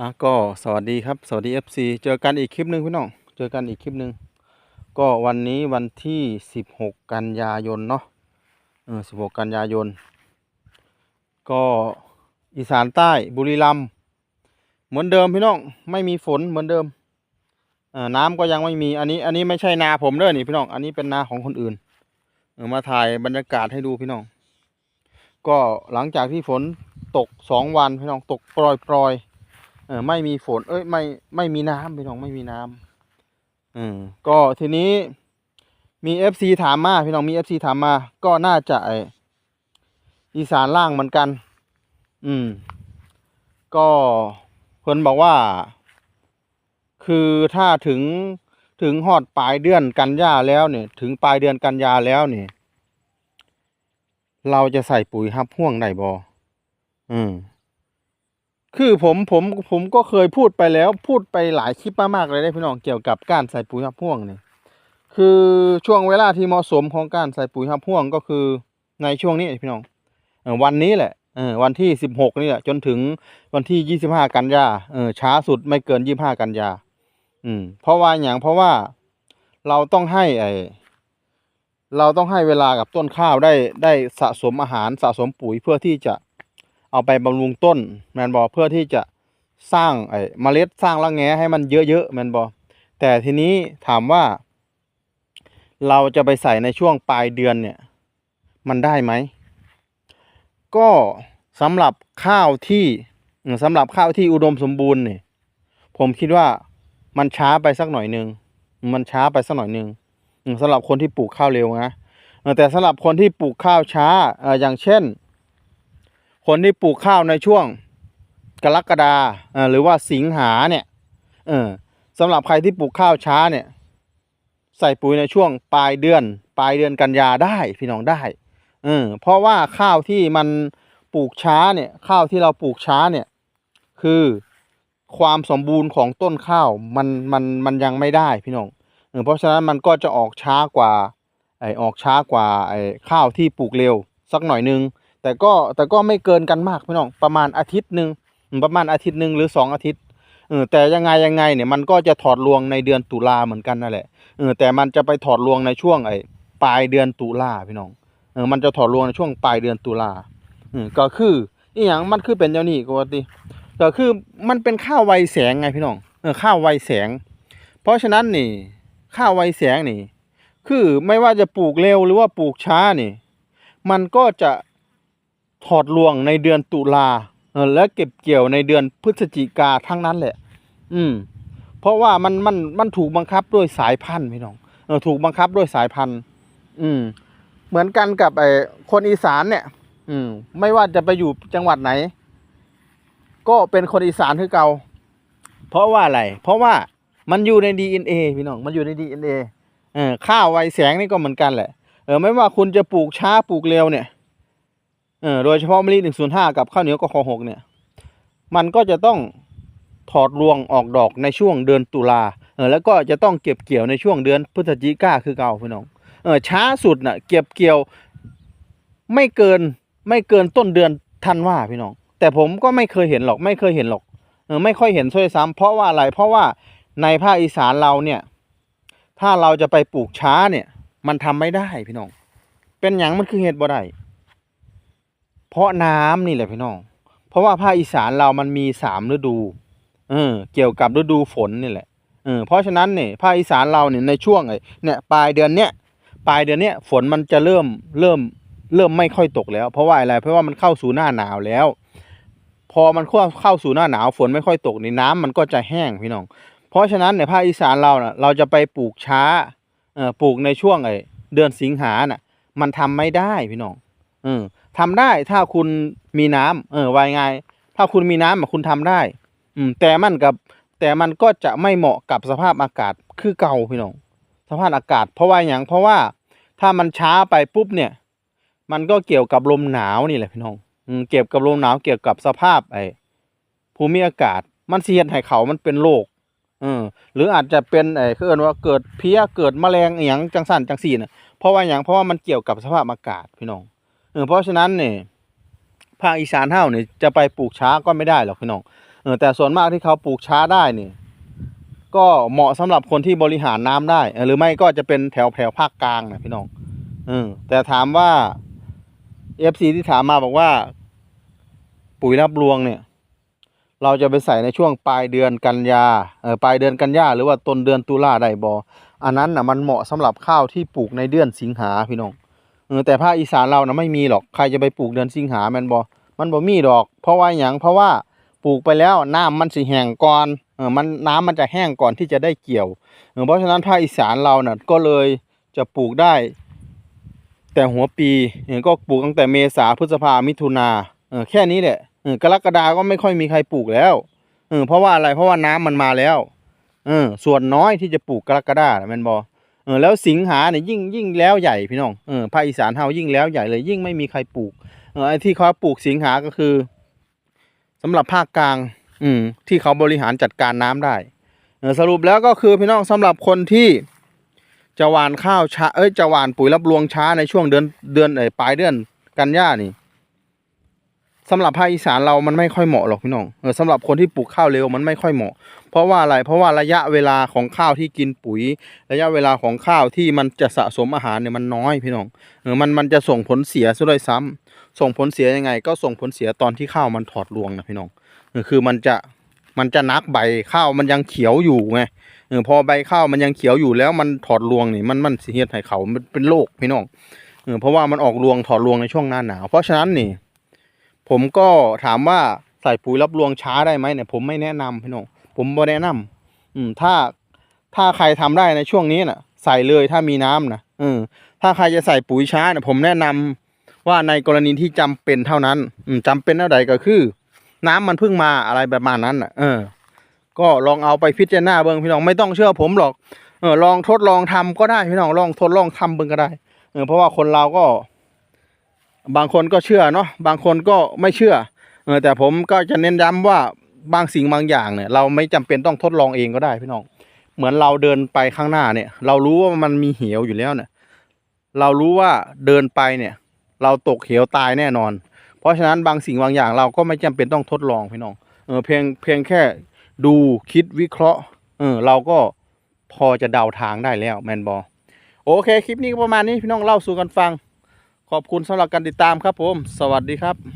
อะก็สวัสดีครับ สวัสดี FC เจอกันอีกคลิปหนึ่งพี่น้อง เจอกันอีกคลิปหนึ่งก็วันนี้วันที่ 16 กันยายนเนาะเออ16 กันยายน ก็อีสานใต้บุรีรัมย์เหมือนเดิมพี่น้องไม่มีฝนเหมือนเดิมเอ่อน้ำก็ยังไม่มีอันนี้อันนี้ไม่ใช่นาผมเด้อนี่พี่น้องอันนี้เป็นนาของคนอื่นเออมาถ่ายบรรยากาศให้ดูพี่น้อง ก็หลังจากที่ฝนตกสองวันพี่น้องตกปล่อยๆ เออไม่มีฝน เอ้ยไม่ไม่มีน้ำพี่น้องไม่มีน้ำอืมก็ทีนี้มีเอฟซีถามมาพี่น้องมีเอฟซีถามมา ก็น่าจะอีสานล่างเหมือนกัน อืม ก็เพิ่นบอกว่า คือถ้าถึงถึงฮอดปลายเดือนกันยาแล้วเนี่ย ถึงปลายเดือนกันยาแล้วเนี่ยเราจะใส่ปุ๋ยฮับพ่วงได้บ่อืม คือผมผมผมก็เคยพูดไปแล้วพูดไปหลายคลิปมากๆเลยได้พี่น้องเกี่ยวกับการใส่ปุ๋ยหับพ่วงเนี่ยคือช่วงเวลาที่เหมาะสมของการใส่ปุ๋ยหับพ่วงก็คือในช่วงนี้พี่น้องวันนี้แหละวันที่สิบหกนี่แหละจนถึงวันที่ยี่สิบห้ากันยาเออช้าสุดไม่เกินยี่สิบห้ากันยาอืมเพราะว่าอย่างเพราะว่าเราต้องให้ไอเราต้องให้เวลากับต้นข้าวได้ได้สะสมอาหารสะสมปุ๋ยเพื่อที่จะ เอาไปบำรุงต้นแมนบอเพื่อที่จะสร้างไอ้เมล็ดสร้างรังแงให้มันเยอะๆแมนบอแต่ทีนี้ถามว่า เราจะไปใส่ในช่วงปลายเดือนเนี่ย มันได้ไหม ก็สำหรับข้าวที่สำหรับข้าวที่อุดมสมบูรณ์เนี่ยผมคิดว่ามันช้าไปสักหน่อยหนึ่งมันช้าไปสักหน่อยหนึ่งสำหรับคนที่ปลูกข้าวเร็วนะแต่สำหรับคนที่ปลูกข้าวช้าอย่างเช่น คนที่ปลูกข้าวในช่วงกรกฎาหรือว่าสิงหาเนี่ยสำหรับใครที่ปลูกข้าวช้าเนี่ย ใส่ปุ๋ยในช่วงปลายเดือน ปลายเดือนกันยาได้พี่น้องได้เออเพราะว่าข้าวที่มันปลูกช้าเนี่ย ข้าวที่เราปลูกช้าเนี่ย คือความสมบูรณ์ของต้นข้าวมันมันมันยังไม่ได้พี่น้องเออเพราะฉะนั้นมันก็จะออกช้ากว่าไอออกช้ากว่าไอข้าวที่ปลูกเร็วสักหน่อยนึง แต่ก็แต่ก็ไม่เกินกันมากพี่น้องประมาณอาทิตย์หนึ่งประมาณอาทิตย์หนึ่งหรือสองอาทิตย์เออแต่ยังไงยังไงเนี่ยมันก็จะถอดรวงในเดือนตุลาเหมือนกันนั่นแหละเออแต่มันจะไปถอดรวงในช่วงไอ้ปลายเดือนตุลาพี่น้องเออมันจะถอดรวงในช่วงปลายเดือนตุลาเออก็คืออีหยังมันคือเป็นเจ้านี่ก็ว่าติก็คือมันเป็นข้าวไวแสงไงพี่น้องเออข้าวไวแสง เพราะฉะนั้นนี่ข้าวไวแสงนี่ คือไม่ว่าจะปลูกเร็วหรือว่าปลูกช้านี่ มันก็จะ ถอดรวงในเดือนตุลาและเก็บเกี่ยวในเดือนพฤศจิกาทั้งนั้นแหละ อืม เพราะว่ามันมันมันถูกบังคับด้วยสายพันธุ์พี่น้องเออถูกบังคับด้วยสายพันธุ์ อืม เหมือนกันกับไอ้คนอีสานเนี่ย อืม ไม่ว่าจะไปอยู่จังหวัดไหน ก็เป็นคนอีสานคือเก่าเพราะว่าอะไร เพราะว่ามันอยู่ใน DNA พี่น้อง มันอยู่ใน DNA เออข้าวไวแสงนี่ก็เหมือนกันแหละ เออ ไม่ว่าคุณจะปลูกช้าปลูกเร็วเนี่ย เออโดยเฉพาะมะลิหนึ่งศูนย์ห้ากับข้าวเหนียวกขอหกเนี่ย มันก็จะต้องถอดรวงออกดอกในช่วงเดือนตุลาเออแล้วก็จะต้องเก็บเกี่ยวในช่วงเดือนพฤศจิกาคือเก่าพี่น้องเออช้าสุดน่ะเก็บเกี่ยวไม่เกินไม่เกินต้นเดือนธันวาพี่น้อง แต่ผมก็ไม่เคยเห็นหรอกไม่เคยเห็นหรอกเออไม่ค่อยเห็นช่วยซ้ำเพราะว่าอะไรเพราะว่าในภาคอีสานเราเนี่ย ถ้าเราจะไปปลูกช้าเนี่ย มันทำไม่ได้พี่น้อง เป็นอย่างมันคือเหตุบ่ได้ เพราะน้ำนี่แหละพี่น้อง เพราะว่าภาคอีสานเรามันมีสามฤดู เออ เกี่ยวกับฤดูฝนนี่แหละ เออ เพราะฉะนั้นเนี่ยภาคอีสานเราเนี่ยในช่วงไอ้เนี่ยปลายเดือนเนี้ยปลายเดือนเนี้ยฝนมันจะเริ่มเริ่มเริ่มไม่ค่อยตกแล้ว เพราะว่าอะไร เพราะว่ามันเข้าสู่หน้าหนาวแล้ว พอมันเข้าเข้าสู่หน้าหนาวฝนไม่ค่อยตกในน้ำมันก็จะแห้งพี่น้อง เพราะฉะนั้นในภาคอีสานเราเน่ะเราจะไปปลูกช้า เอ่อปลูกในช่วงไอ้เดือนสิงหาเน่ะ มันทำไม่ได้พี่น้อง เออ ทำได้ถ้าคุณมีน้ำเออวายไงถ้าคุณมีน้ำอะคุณทำได้ อืม แต่มันกับ แต่มันก็จะไม่เหมาะกับสภาพอากาศคือเก่าพี่น้องสภาพอากาศ เพราะว่าอย่างเพราะว่าถ้ามันช้าไปปุ๊บเนี่ย มันก็เกี่ยวกับลมหนาวนี่แหละพี่น้องอืมเกี่ยวกับลมหนาวเกี่ยวกับสภาพไอ้ภูมิอากาศ มันเสียดให้เขามันเป็นโรคเออหรืออาจจะเป็นไอ้คือเอินว่าเกิดเพี้ยเกิดแมลงอย่างจังสันจังสีน่ะเพราะว่าอย่างเพราะว่ามันเกี่ยวกับสภาพอากาศพี่น้อง เออเพราะฉะนั้นเนี่ยภาคอีสานเฮาเนี่ยจะไปปลูกช้าก็ไม่ได้หรอกพี่น้องเออแต่ส่วนมากที่เขาปลูกช้าได้เนี่ยก็เหมาะสำหรับคนที่บริหารน้ำได้ หรือไม่ก็จะเป็นแถวแถวภาคกลางนะพี่น้องเออแต่ถามว่าเอฟซีที่ถามมาบอกว่า ปุ๋ยรับรวงเนี่ย เราจะไปใส่ในช่วงปลายเดือนกันยาเออปลายเดือนกันยาหรือว่าต้นเดือนตุลาได้บออันนั้นนะมันเหมาะสำหรับข้าวที่ปลูกในเดือนสิงหาพี่น้อง เออแต่ภาคอีสานเรานะไม่มีหรอกใครจะไปปลูกเดือนสิงหาแมันบอมันบ่มีดอก เพราะว่าอย่างเพราะว่าปลูกไปแล้วน้ำมันสิแห้งก่อนเออมันน้ำมันจะแห้งก่อนที่จะได้เกี่ยวเออเพราะฉะนั้นภาคอีสานเราเน่ะก็เลยจะปลูกได้ แต่หัวปีเออก็ปลูกตั้งแต่เมษาพฤษภามิถุนาเออแค่นี้แหละเออกรกฎาก็ไม่ค่อยมีใครปลูกแล้วเออเพราะว่าอะไรเพราะว่าน้ำมันมาแล้วเออส่วนน้อยที่จะปลูกกรกฎาแมนบอ ออแล้วสิงหาเนี่ยยิ่งยิ่งแล้วใหญ่พี่น้องเออภาคอีสานเฮายิ่งแล้วใหญ่เลยยิ่งไม่มีใครปลูกเออไอ้ที่เขาปลูกสิงหาก็คือสำหรับภาคกลาง อืมที่เขาบริหารจัดการน้ำได้เออสรุปแล้วก็คือพี่น้องสำหรับคนที่จะหว่านข้าวช้าเอ้ยจะหว่านปุ๋ยรับรวงช้าในช่วงเดือนเดือนเอ้ปลายเดือนกันยานี่ สำหรับภาคอีสานเรามันไม่ค่อยเหมาะหรอกพี่น้องเออสำหรับคนที่ปลูกข้าวเร็วมันไม่ค่อยเหมาะ เพราะว่าอะไรเพราะว่าระยะเวลาของข้าวที่กินปุ๋ย ระยะเวลาของข้าวที่มันจะสะสมอาหารเนี่ยมันน้อยพี่น้องเออมันมันจะส่งผลเสียซะด้วยซ้ำส่งผลเสียยังไง ก็ส่งผลเสียตอนที่ข้าวมันถอดรวงนะพี่น้องเออคือมันจะมันจะนักใบข้าวมันยังเขียวอยู่ไงเออพอใบข้าวมันยังเขียวอยู่แล้วมันถอดรวงนี่มันมันสิเฮ็ดให้เขามันเป็นโรคพี่น้องเออเพราะว่ามันออกรวงถอดรวงในช่วงหน้าหนาวเพราะฉะนั้นนี่ ผมก็ถามว่าใส่ปุ๋ยรับรวงช้าได้ไหมเนี่ยผมไม่แนะนำพี่น้องผมบ่แนะนำอืมถ้าถ้าใครทำได้ในช่วงนี้น่ะ ใส่เลยถ้ามีน้ำนะเออถ้าใครจะใส่ปุ๋ยช้าเนี่ยผมแนะนำว่าในกรณีที่จำเป็นเท่านั้น อืมจำเป็นเท่าใดก็คือ น้ำมันเพิ่งมาอะไรประมาณนั้นน่ะเออ ก็ลองเอาไปพิจารณาเบิ่งพี่น้องไม่ต้องเชื่อผมหรอกเออลองทดลองทำก็ได้พี่น้องลองทดลองทำเบิ่งก็ได้เออเพราะว่าคนเราก็ บางคนก็เชื่อเนาะบางคนก็ไม่เชื่อเออแต่ผมก็จะเน้นย้ำว่าบางสิ่งบางอย่างเนี่ย เราไม่จำเป็นต้องทดลองเองก็ได้พี่น้อง เหมือนเราเดินไปข้างหน้าเนี่ย เรารู้ว่ามันมีเหวอยู่แล้วเนี่ย เรารู้ว่าเดินไปเนี่ย เราตกเหวตายแน่นอน เพราะฉะนั้นบางสิ่งบางอย่างเราก็ไม่จำเป็นต้องทดลองพี่น้องเออเพียงเพียงแค่ดูคิดวิเคราะห์เออเราก็พอจะเดาทางได้แล้วแมนบอโอเคคลิปนี้ก็ประมาณนี้พี่น้องเล่าสู่กันฟัง ขอบคุณสำหรับการติดตามครับผม สวัสดีครับ